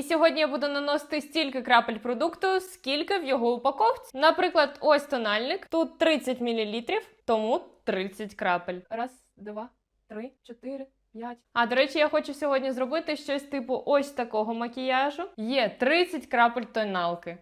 І сьогодні я буду наносити стільки крапель продукту, скільки в його упаковці. Наприклад, ось тональник. Тут 30 мл, тому 30 крапель. Раз, два, три, чотири. П'ять. А до речі, я хочу сьогодні зробити щось типу ось такого макіяжу. Є 30 крапель тоналки.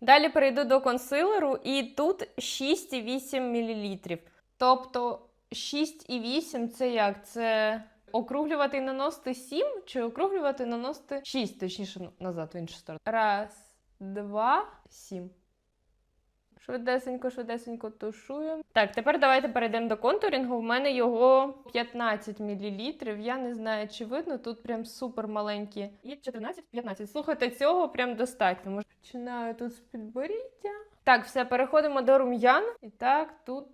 Далі перейду до консилеру, і тут 6,8 мл. Тобто 6,8 це як? Це округлювати і наносити 7 чи округлювати і наносити 6, точніше назад в іншу сторону. Раз, два, сім. Швидесенько, швидесенько тушую. Так, тепер давайте перейдемо до контурінгу. В мене його 15 мл. Я не знаю, чи видно. Тут прям супер маленькі. І 14-15. Слухайте, цього прям достатньо. Може, починаю тут з підборіддя. Так, все, переходимо до рум'ян. І так, тут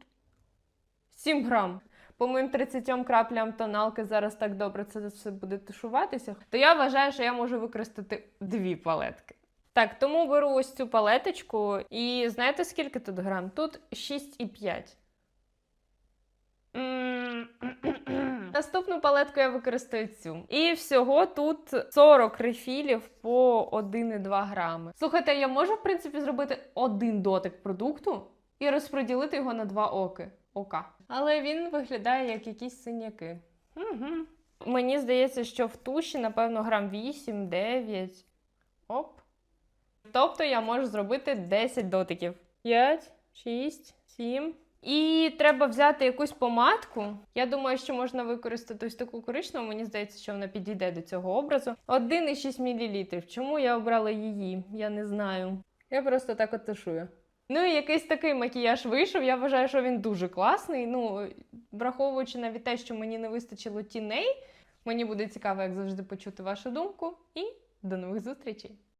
7 грам. По моїм 30 краплям тоналки зараз так добре це все буде тушуватися. То я вважаю, що я можу використати дві палетки. Так, тому беру ось цю палеточку, і знаєте, скільки тут грам? Тут 6,5. Наступну палетку я використаю цю. І всього тут 40 рефілів по 1,2 грами. Слухайте, я можу, в принципі, зробити один дотик продукту і розподілити його на два оки. Ока. Але він виглядає як якісь синяки. Угу. Мені здається, що в туші, напевно, грам 8-9. Оп. Тобто я можу зробити 10 дотиків. 5, 6, 7. І треба взяти якусь помадку. Я думаю, що можна використати ось таку коричневу. Мені здається, що вона підійде до цього образу. 1,6 мл. Чому я обрала її? Я не знаю. Я просто так от тушую. Ну і якийсь такий макіяж вийшов. Я вважаю, що він дуже класний. Ну, враховуючи навіть те, що мені не вистачило тіней, мені буде цікаво, як завжди, почути вашу думку. І до нових зустрічей!